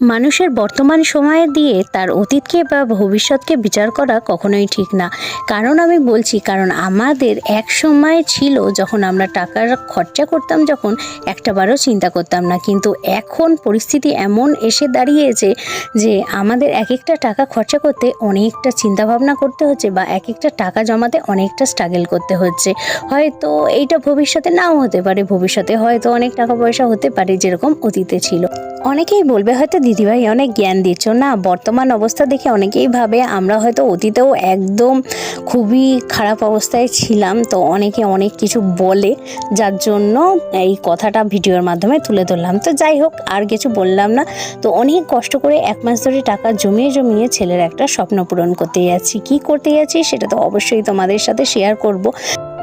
মানুষের বর্তমান সময়ে দিয়ে তার অতীতকে বা ভবিষ্যৎকে বিচার করা কখনোই ঠিক না। কারণ আমি বলছি, কারণ আমাদের এক সময় ছিল যখন আমরা টাকার খরচা করতাম, যখন একটাবারও চিন্তা করতাম না। কিন্তু এখন পরিস্থিতি এমন এসে দাঁড়িয়েছে যে আমাদের এক একটা টাকা খরচা করতে অনেকটা চিন্তা ভাবনা করতে হচ্ছে বা এক একটা টাকা জমাতে অনেকটা স্ট্রাগল করতে হচ্ছে। হয়তো এইটা ভবিষ্যতে নাও হতে পারে, ভবিষ্যতে হয়তো অনেক টাকা পয়সা হতে পারে যেরকম অতীতে ছিল। অনেকেই বলবে হয়তো, দিদিভাই, অনেক জ্ঞান দিচ্ছ। না, বর্তমান অবস্থা দেখে অনেকেই ভাবে, আমরা হয়তো অতীতেও একদম খুবই খারাপ অবস্থায় ছিলাম। তো অনেকে অনেক কিছু বলে, যার জন্য এই কথাটা ভিডিওর মাধ্যমে তুলে ধরলাম। তো যাই হোক, আর কিছু বললাম না। তো অনেক কষ্ট করে এক মাস ধরে টাকা জমিয়ে জমিয়ে ছেলের একটা স্বপ্ন পূরণ করতে যাচ্ছি। কি করতে যাচ্ছি সেটা তো অবশ্যই তোমাদের সাথে শেয়ার করব।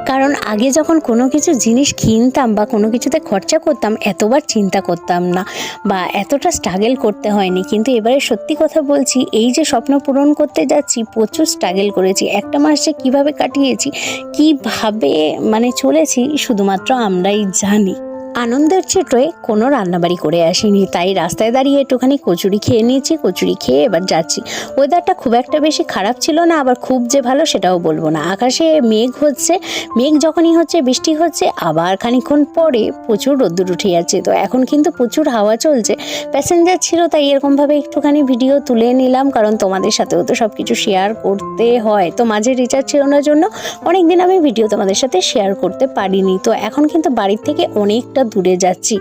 কারণ আগে যখন কোনো কিছু জিনিস কিনতাম বা কোনো কিছুতে খরচা করতাম, এতবার চিন্তা করতাম না বা এতটা স্ট্রাগেল করতে হয়নি। কিন্তু এবারে সত্যি কথা বলছি, এই যে স্বপ্ন পূরণ করতে যাচ্ছি, প্রচুর স্ট্রাগেল করেছি। একটা মাস যে কীভাবে কাটিয়েছি, কীভাবে মানে চলেছি, শুধুমাত্র আমরাই জানি। আনন্দের চেটোয় কোনো রান্নাবাড়ি করে আসিনি। তাই রাস্তায় দাঁড়িয়ে একটুখানি কচুরি খেয়ে নিয়েছি, কচুরি খেয়ে এবার যাচ্ছি। ওয়েদারটা খুব একটা বেশি খারাপ ছিল না, আবার খুব যে ভালো সেটাও বলব না। আকাশে মেঘ হচ্ছে, মেঘ যখনই হচ্ছে, বৃষ্টি হচ্ছে, আবার খানিক্ষণ পরে প্রচুর রোদ্দুর উঠে যাচ্ছে। তো এখন কিন্তু প্রচুর হাওয়া চলছে। প্যাসেঞ্জার ছিল, তাই এরকমভাবে একটুখানি ভিডিও তুলে নিলাম, কারণ তোমাদের সাথেও তো সব কিছু শেয়ার করতে হয়। তো মাঝে রিচার্জ ছিল না জন্য অনেকদিন আমি ভিডিও তোমাদের সাথে শেয়ার করতে পারিনি। তো এখন কিন্তু বাড়ির থেকে অনেকটা দূরে যাচ্ছি।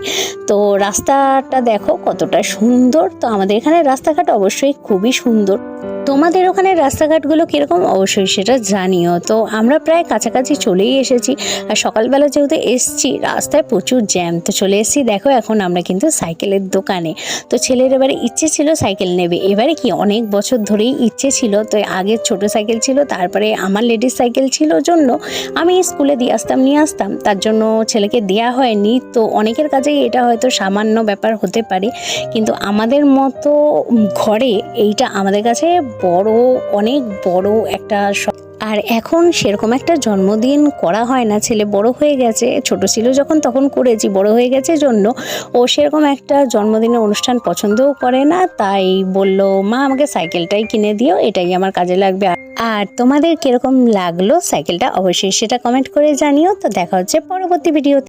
তো রাস্তাটা দেখো কতটা সুন্দর। তো আমাদের এখানে রাস্তাঘাট অবশ্যই খুবই সুন্দর। তোমাদের ওখানে রাস্তাঘাটগুলো কীরকম? অবশ্যই সেটা জানিও। তো আমরা প্রায় কাছাকাছি চলেই এসেছি। আর সকালবেলা যেহেতু এসছি, রাস্তায় প্রচুর জ্যাম। তো চলে এসেছি, দেখো এখন আমরা কিন্তু সাইকেলের দোকানে। তো ছেলের এবারে ইচ্ছে ছিল সাইকেল নেবে। এবারে কি, অনেক বছর ধরেই ইচ্ছে ছিল। তো আগে ছোট সাইকেল ছিল, তারপরে আমার লেডিস সাইকেল ছিল জন্য আমি স্কুলে দিয়ে আসতাম, নিয়ে আসতাম। তার জন্য ছেলেকে দেয়া হয়নি। তো অনেকের কাছেই এটা হয়তো সামান্য ব্যাপার হতে পারে। কিন্তু আমাদের মতো ঘরে এইটা আমাদের কাছে বড়, অনেক বড় একটা আর এখন সেরকম একটা জন্মদিন করা হয় না। ছেলে বড় হয়ে গেছে, ছোট ছিল যখন, তখন করেছি, বড় হয়ে গেছে জন্য। ও সেরকম একটা জন্মদিনের অনুষ্ঠান পছন্দও করে না, তাই বলল, মা, আমাকে সাইকেলটাই কিনে দিও, এটাই আমার কাজে লাগবে। আর তোমাদের কীরকম লাগল সাইকেলটা, অবশ্যই সেটা কমেন্ট করে জানিও। তো দেখা হচ্ছে পরবর্তী ভিডিও